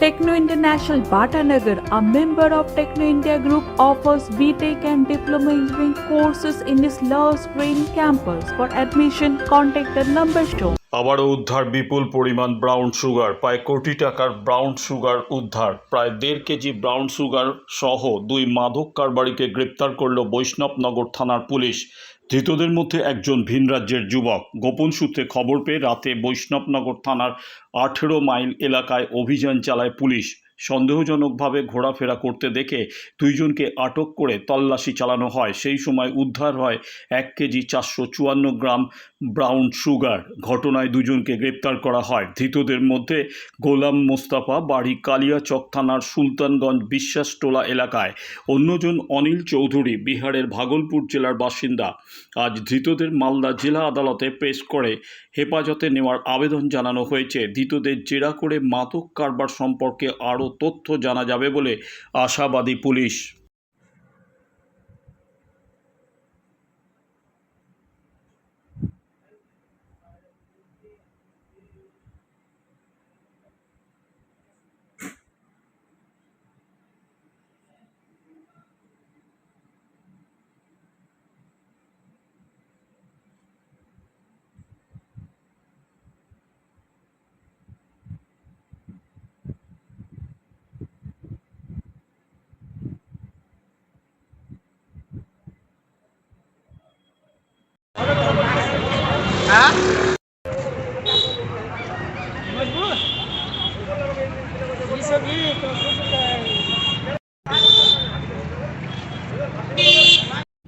Techno International Bhatanagar, a member of Techno India Group, offers BTEC and Diploma Engineering courses in its Love Green campus. For admission, contact the number shown. আবারও উদ্ধার বিপুল পরিমাণ brown sugar প্রায় কোটি টাকার brown sugar উদ্ধার প্রায় দেড় KG brown sugar সহ দুই মাদক কারবারিকে গ্রেপ্তার করল বৈষ্ণবনগর থানার পুলিশ ধৃতদের মধ্যে একজন ভিন রাজ্যের যুবক। গোপন সূত্রে খবর পেয়ে রাতে বৈষ্ণবনগর থানার আঠেরো মাইল এলাকায় অভিযান চালায় পুলিশ। সন্দেহজনকভাবে ঘোরাফেরা করতে দেখে দুইজনকে আটক করে তল্লাশি চালানো হয়। সেই সময় উদ্ধার হয় এক কেজি চারশো চুয়ান্ন গ্রাম ব্রাউন সুগার। ঘটনায় দুজনকে গ্রেপ্তার করা হয়। ধৃতদের মধ্যে গোলাম মোস্তাফা বাড়ি কালিয়াচক থানার সুলতানগঞ্জ বিশ্বাসটোলা এলাকায়। অন্যজন অনিল চৌধুরী বিহারের ভাগলপুর জেলার বাসিন্দা। আজ ধৃতদের মালদা জেলা আদালতে পেশ করে হেফাজতে নেওয়ার আবেদন জানানো হয়েছে। ধৃতদের জেরা করে মাদক কারবার সম্পর্কে আরও তথ্য জানা যাবে বলে আশাবাদী পুলিশ।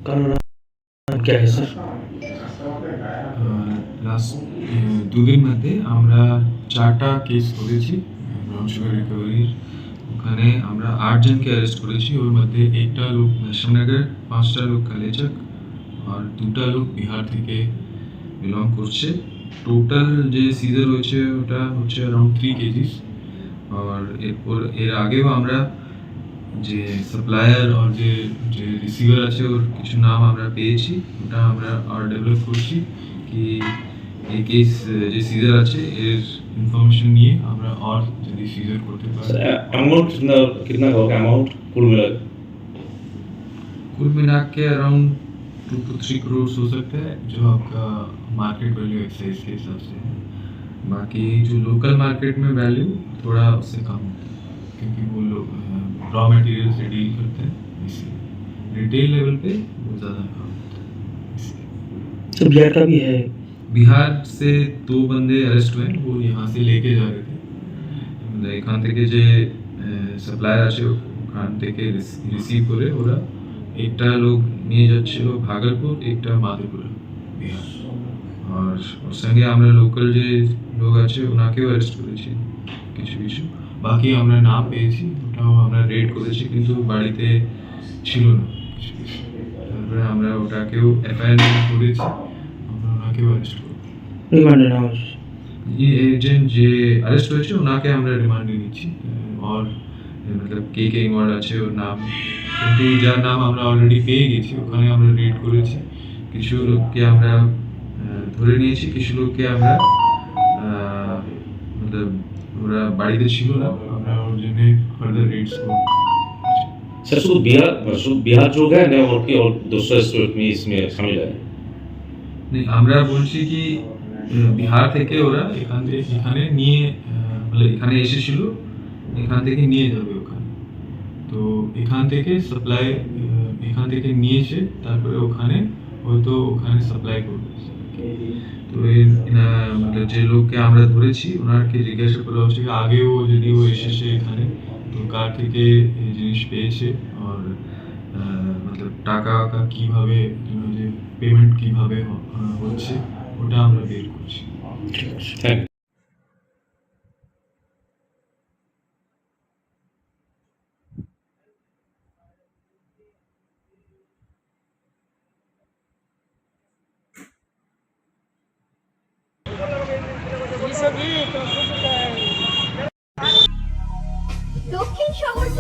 কারণ क्या है सर লাস্ট দুদিন মধ্যে আমরা চারটা কেস করেছি ব্রাউন সুগার রিকভারির ওখানে আমরা আটজনকে অ্যারেস্ট করেছি ওর মধ্যে একটা লোক নগর পাঁচটা লোক কালেচক আর দুটা লোক বিহার থেকে বিলং করছে টোটাল যে সিজার হয়েছে ওটা হচ্ছে অ্যারাউন্ড থ্রি কেজিস আর এরপর এর আগেও আমরা যে সাপ্লায়ার আর যে যে রিসিভার আছে ওর কিছু নাম আমরা পেয়েছি ওটা আমরা আর ডেভেলপ করছি কি এই কেস যে সিজার আছে এর ইনফরমেশন নিয়ে আমরা আর যদি সিজার করতে পারি सर अमाउंट कितना कितना का होगा अमाउंट कुल मिला के? कुल मिला के around two to three crore हो सकता है जो आपका मार्केट वैल्यू एक्साइज के हिसाब से है बाकी जो लोकल मार्केट में वैल्यू थोड़ा उससे कम होता है क्योंकि वो लोग रॉ मटेरियल से डील करते हैं इसलिए रिटेल लेवल पे वो ज़्यादा कम होता है इसलिए सर बिहार का भी है बिहार से दो बंदे अरेस्ट हुए हैं वो यहाँ से लेके जा रहे थे মানে এখান থেকে যে সাপ্লায়ার আছে ওখান থেকে রিসিভ করে ওরা একটা লোক নিয়ে যাচ্ছিল ভাগলপুর একটা মাধুপুরা আর ওর সঙ্গে আমরা লোকাল যে লোক আছে ওনাকেও অ্যারেস্ট করেছি কিছু কিছু। বাকি আমরা না পেয়েছি ওটাও আমরা রেড করেছি কিন্তু বাড়িতে ছিল না। কিছু কিছু তারপরে আমরা ওটাকেও এফআইআর করেছি আমরা ওনাকেও অ্যারেস্ট করেছি। এজেন্ট যে অ্যারেস্ট হয়েছে ওনাকে আমরা রিমান্ডে নিচ্ছি। আর মতলব কে কে ইনভলভ আছে ওর নাম কিন্তু যার নাম আমরা অলরেডি পেয়ে গেছি ওখানে আমরা রেড করেছি কিছু লোককে আমরা আহ, ধরে নিয়েছি কিছু লোককে আমরা আহ, মতলব ওরা বাড়িতে ছিল না আমরা ওর জন্য ফার্দার রেডস করব सर शुद्ध बिहार शुद्ध बिहार जो है ना और की और दूसरा स्टेट में इसमें शामिल है নেই, আমরা বলছি কি আহ, বিহার থেকে ওরা এখান থেকে এখানে নিয়ে আহ, মানে এখানে এসেছিল এখান থেকে নিয়ে যাবে ওখানে। তো এখান থেকে সাপ্লাই এখান থেকে নিয়েছে, তারপরে ওখানে হয়তো ওখানে সাপ্লাই করবে। তো মানে যে লোককে আমরা ধরেছি, ওনাকে জিজ্ঞাসা করা হচ্ছে আগেও যদি ও এসেছে এখানে, তো কার থেকে এই জিনিস পেয়েছে? আর মতলব টাকা কীভাবে পেমেন্ট কীভাবে হচ্ছে, ওটা আমরা বের করছি। थैंक